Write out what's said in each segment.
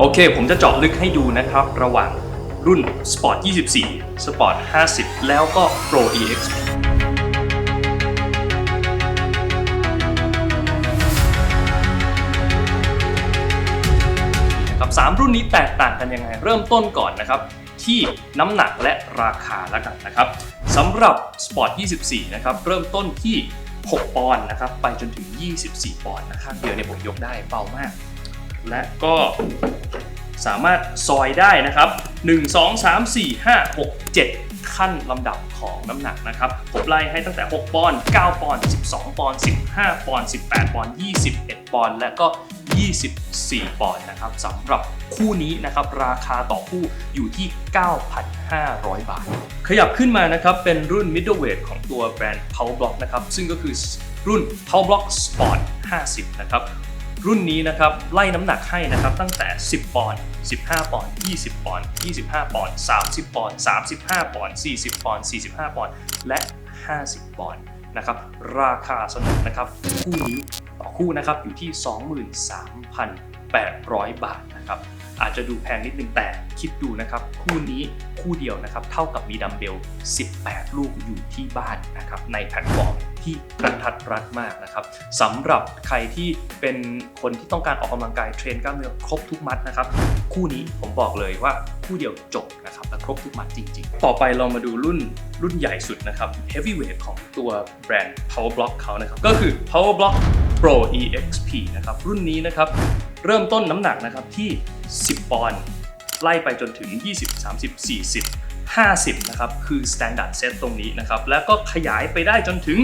โอเค ผมจะเจาะลึกให้ดูนะครับ ระหว่างรุ่น Sport 24 Sport 50 แล้วก็ Pro EX ครับสามรุ่นนี้แตกต่างกันยังไง เริ่มต้นก่อนนะครับ ที่น้ำหนักและราคาแล้วกันนะครับสำหรับ Sport 24 นะครับ เริ่มต้นที่ 6 ปอนด์นะครับ ไปจนถึง 24 ปอนด์นะครับเดียวเนี่ยผมยกได้เบามาก และก็ สามารถซอยได้นะครับ 1 2 3 4 5 6 7 ขั้นลำดับของน้ำหนักนะครับผมไล่ให้ตั้งแต่ 6 ปอนด์ 9 ปอนด์ 12 ปอนด์ 15 ปอนด์ 18 ปอนด์ 21 ปอนด์ และก็ 24 ปอนด์นะครับสำหรับคู่นี้นะครับราคาต่อคู่อยู่ที่ 9,500 บาท ขยับขึ้นมานะครับเป็นรุ่น middleweight ของตัวแบรนด์ Power Block นะครับซึ่งก็คือรุ่น Power Block Sport 50 นะครับ รุ่นนี้นะครับไล่น้ำหนักให้นะครับตั้งแต่ 10 ปอนด์ 15 ปอนด์ 20 ปอนด์ 25 ปอนด์ 30 ปอนด์ 35 ปอนด์ 40 ปอนด์ 45 ปอนด์ และ 50 ปอนด์นะครับราคาสนุกนะครับคู่นี้ต่อคู่นะครับอยู่ที่ 23,000 800 บาทนะครับอาจจะดูแพงนิดนึงแต่คิดดูนะครับ คู่นี้คู่เดียวนะครับ เท่ากับมีดัมเบล 18 ลูกอยู่ที่บ้านนะครับ ในแพลตฟอร์มที่กระทัดรัดมากนะครับสำหรับใครที่เป็นคนที่ต้องการออกกำลังกายเทรนกล้ามเนื้อครบทุกมัดนะครับ คู่นี้ผมบอกเลยว่าคู่เดียวจบนะครับและครบทุกมัดจริง ๆ ต่อไปเรามาดูรุ่น รุ่นใหญ่สุดนะครับ heavyweight ของตัวแบรนด์ Power Block เขานะครับ ก็คือ Power Block Pro EXP นะครับ รุ่นนี้นะครับ เริ่มต้นน้ำหนักนะครับที่ 10 ปอนด์ไล่ไปจนถึง 20 30 40 50 นะครับ คือ standard set ตรงนี้นะครับ แล้วก็ขยายไปได้จนถึง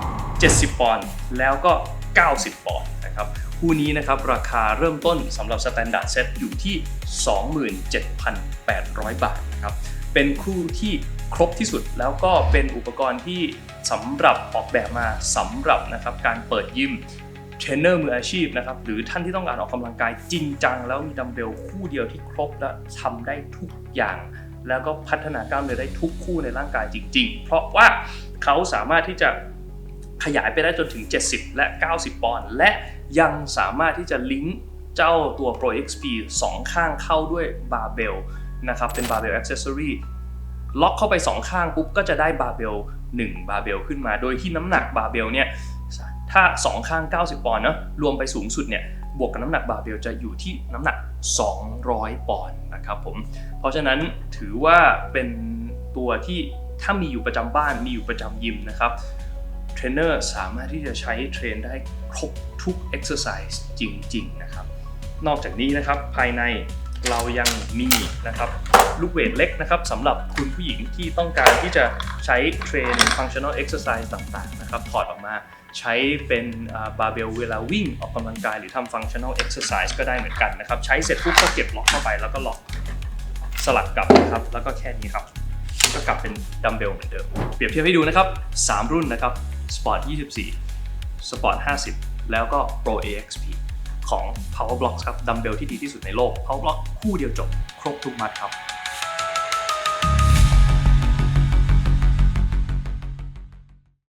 70 ปอนด์แล้วก็ 90 ปอนด์นะครับคู่นี้นะครับราคาเริ่มต้นสำหรับ standard set อยู่ที่ 27,800 บาทนะครับเป็นคู่ที่ ครบที่สุดแล้วก็เป็นอุปกรณ์ที่สำหรับออกแบบมาสำหรับนะครับการเปิดยิมเทรนเนอร์มืออาชีพนะครับหรือท่านที่ต้องการออกกำลังกายจริงจัง แล้วมีดัมเบลคู่เดียวที่ครบและทำได้ทุกอย่าง แล้วก็พัฒนากล้ามเนื้อได้ทุกคู่ในร่างกายจริง ๆ เพราะว่าเขาสามารถที่จะขยายไปได้จนถึง 70 และ 90 ปอนด์และยังสามารถที่จะลิงก์เจ้าตัว Pro XP 2 ข้างเข้าด้วยบาร์เบลนะครับเป็นบาร์เบล accessory ล็อกเข้าไป 2 ข้างปุ๊บก็จะได้บาร์เบล1บาร์เบลขึ้นมา โดยที่น้ำหนักบาร์เบลเนี่ยถ้า 2 ข้าง 90 ปอนด์เนอะรวมไปสูงสุดเนี่ยบวกกับน้ำหนักบาร์เบลจะอยู่ที่น้ำหนัก 200 ปอนด์นะครับผมเพราะฉะนั้นถือว่าเป็นตัวที่ถ้ามีอยู่ประจำบ้านมีอยู่ประจำยิมนะครับเทรนเนอร์สามารถที่จะใช้เทรนได้ครบทุก exercise จริง ๆ นะครับ นอกจากนี้นะครับภายใน เรายังมีนะครับลูกเวทเล็กนะครับสำหรับคุณผู้หญิงที่ต้องการที่จะใช้เทรน functional exercise ต่างๆนะครับถอดออกมาใช้เป็นบาร์เบลเวลาวิ่งออกกำลังกายหรือทำ functional exercise ก็ได้เหมือนกันนะครับ ใช้เสร็จปุ๊บก็เก็บล็อกเข้าไปแล้วก็ล็อกสลับกลับนะครับ แล้วก็แค่นี้ครับ ก็กลับเป็นดัมเบลเหมือนเดิม เปรียบเทียบให้ดูนะครับ 3 รุ่นนะครับ Sport 24 Sport 50 แล้วก็ Pro AXP ของ Power Block ครับดัมเบลที่ดีที่สุดในโลก Power Block คู่เดียวจบครบทุกมัดครับ